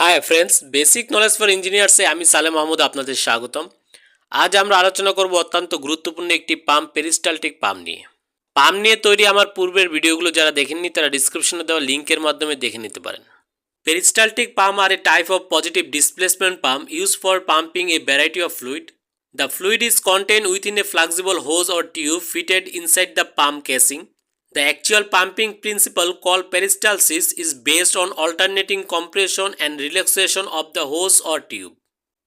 Hi friends basic knowledge for ইঞ্জিনিয়ার্সে আমি সালেম মাহমুদ আপনাদের স্বাগতম। আজ আমরা আলোচনা করব অত্যন্ত গুরুত্বপূর্ণ একটি পাম্প পেরিস্টালটিক পাম্প নিয়ে। পাম্প নিয়ে তৈরি আমার পূর্বের ভিডিওগুলো যারা দেখেননি, তারা ডিসক্রিপশনে দেওয়া লিঙ্কের মাধ্যমে দেখে নিতে পারেন। Peristaltic pump are a type of positive displacement pump use for pumping a variety of fluid the fluid is contained within a flexible hose or tube fitted inside the pump casing. The actual pumping principle called peristalsis is based on alternating compression and relaxation of the hose or tube.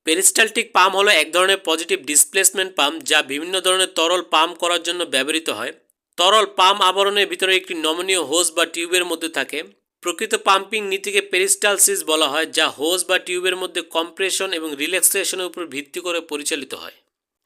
Peristaltic pump হলো এক ধরনের positive displacement pump যা বিভিন্ন ধরনের তরল pump করার জন্য ব্যবহৃত হয়। তরল পাম্প আবরণের ভিতরে একটি নমনীয় হোজ বা টিউবের মধ্যে থাকে। প্রকৃত পাম্পিং নীতিকে পেরিস্টালসিস বলা হয়, যা হোজ বা টিউবের মধ্যে কম্প্রেশন এবং রিল্যাক্সেশনের উপর ভিত্তি করে পরিচালিত হয়।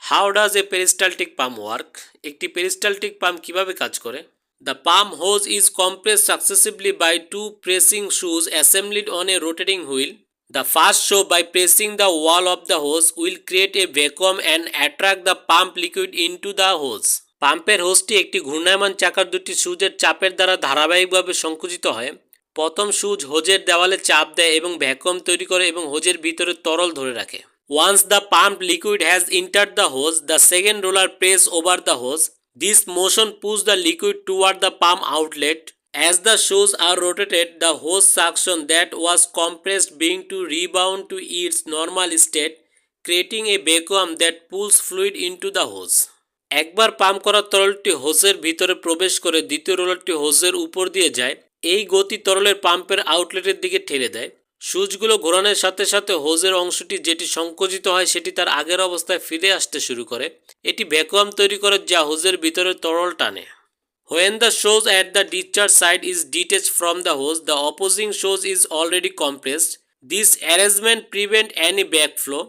How does a peristaltic pump work একটি পেরিস্টালটিক পাম্প কীভাবে কাজ করে? The palm hose is compressed successively by two pressing shoes assembled on a rotating wheel. The first shoe by pressing the wall of the hose will create a vacuum and attract the pump liquid into the hose. পাম্পের হোসটি একটি ঘূর্ণায়মান চাকার দুটি সুজের চাপের দ্বারা ধারাবাহিকভাবে সংকুচিত হয় প্রথম সুজ হোজের দেওয়ালে চাপ দেয় এবং ভ্যাকুয়াম তৈরি করে এবং হোজের ভিতরে তরল ধরে রাখে once the pump liquid has enter the hose the second roller press over the hose This motion pushes the liquid toward the pump outlet. As the shoes are rotated, the hose suction that was compressed being to rebound to its normal state, creating a vacuum that pulls fluid into the hose. একবার pump করা তরলটি হোসের ভিতরে প্রবেশ করে দ্বিতীয় রোলারটি হোসের উপর দিয়ে যায় এই গতি তরলের পাম্পের আউটলেটের দিকে ঠেলে দেয় সুচগুলো ঘোরানোর সাথে সাথে হোজের অংশটি যেটি সংকোচিত হয় সেটি তার আগের অবস্থায় ফিরে আসতে শুরু করে। এটি ভ্যাকুয়াম তৈরি করে যা হোজের ভিতরে তরল টানে। When the shoes at the discharge side is detach from the hose the opposing shoes is already compressed this arrangement prevent any back flow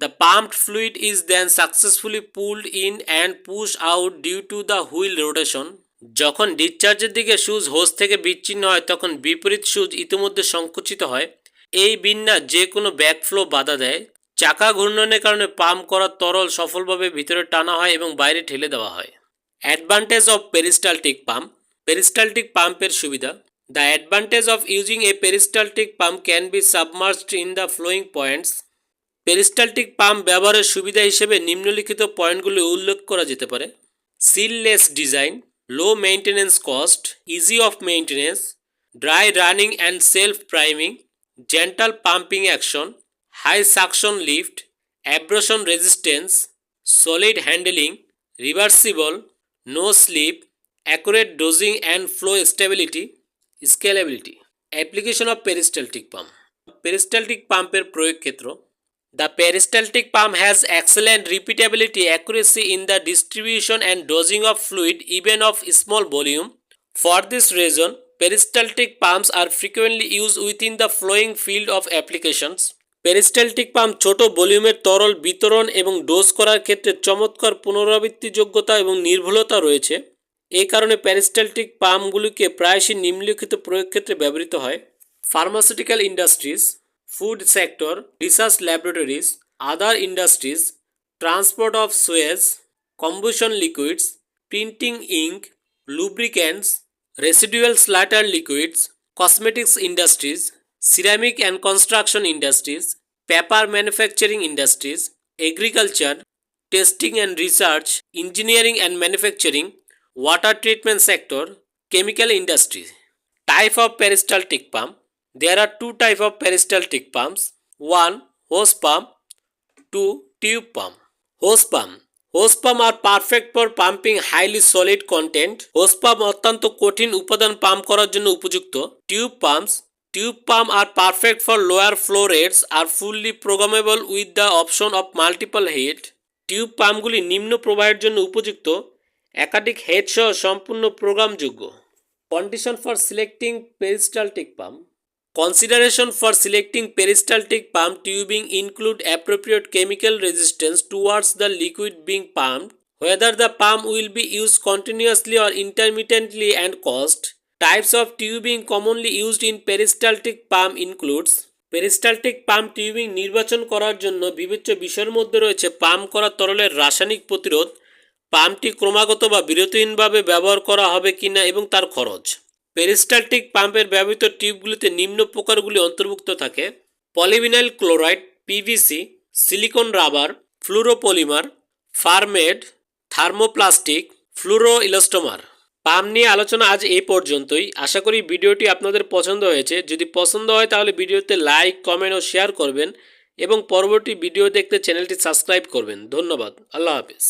the pumped fluid is then successfully pulled in and push out due to the wheel rotation যখন ডিসচার্জের দিকে shoes hose থেকে বিচ্ছিন্ন হয়, তখন বিপরীত shoes ইতিমধ্যে সংকুচিত হয়। এই বিন্যাস যে কোনো ব্যাকফ্লো বাধা দেয়। চাকা ঘূর্ণনের কারণে পাম্প করা তরল সফলভাবে ভিতরে টানা হয় এবং বাইরে ঠেলে দেওয়া হয়। Advantage of peristaltic pump peristaltic পাম্পের সুবিধা। The advantage of using a peristaltic pump can be submersed in the flowing points peristaltic pump ব্যবহারের সুবিধা হিসেবে নিম্নলিখিত পয়েন্টগুলি উল্লেখ করা যেতে পারে। Sealless design low maintenance cost easy of maintenance dry running and self priming gentle pumping action high suction lift abrasion resistance solid handling reversible no slip accurate dosing and flow stability scalability application of peristaltic pump peristaltic পাম্পের প্রয়োগ ক্ষেত্র the peristaltic pump has excellent repeatability accuracy in the distribution and dosing of fluid even of small volume. For this reason, peristaltic pumps are frequently used within the flowing field of applications. Peristaltic pump ছোট ভলিউমের তরল বিতরণ এবং dose করার ক্ষেত্রে চমৎকার পুনরাবৃত্তিযোগ্যতা এবং নির্ভুলতা রয়েছে এই কারণে প্যারিস্টালটিক পাম্পগুলিকে প্রায়শই নিম্নলিখিত প্রয়োগ ক্ষেত্রে ব্যবহৃত হয় pharmaceutical industries food sector research laboratories other industries transport of sewage combustion liquids printing ink lubricants, residual slaughter liquids, cosmetics industries, ceramic and construction industries, paper manufacturing industries, agriculture, testing and research, engineering and manufacturing, water treatment sector, chemical industry. Type of peristaltic pump. There are two type of peristaltic pumps. One hose pump, two tube pump. Hose pump. Hose pump are perfect for pumping highly solid content. Hose pump অত্যন্ত কঠিন উপাদান pump করার জন্য উপযুক্ত। Tube pumps, tube pump are perfect for lower flow rates are fully programmable with the option of multiple head tube পাম্পগুলি নিম্ন প্রবাহের জন্য উপযুক্ত, একাধিক হেড সহ সম্পূর্ণ প্রোগ্রামযোগ্য। Condition for selecting peristaltic pump. Consideration for selecting peristaltic pump tubing include appropriate chemical resistance towards the liquid being pumped, whether the pump will be used continuously or intermittently and cost. Types of tubing commonly used in peristaltic pump includes peristaltic pump tubing নির্বাচন করার জন্য বিবেচ্য বিষয়ের মধ্যে রয়েছে pump করা তরলের রাসায়নিক প্রতিরোধ পাম্পটি ক্রমাগত বা বিরতিহীনভাবে ব্যবহার করা হবে কিনা এবং তার খরচ পেরিস্টালটিক পাম্পের ব্যবহৃত টিউবগুলিতে নিম্ন প্রকারগুলি অন্তর্ভুক্ত থাকে। Polyvinyl chloride PVC silicone rubber, fluoropolymer, PharMed, thermoplastic fluoro elastomer pump নিয়ে আলোচনা আজ এই পর্যন্তই। আশা করি ভিডিওটি আপনাদের পছন্দ হয়েছে। যদি পছন্দ হয় তাহলে ভিডিওতে লাইক, কমেন্ট ও শেয়ার করবেন এবং পরবর্তী ভিডিও দেখতে চ্যানেলটি সাবস্ক্রাইব করবেন। ধন্যবাদ। আল্লাহ হাফিজ।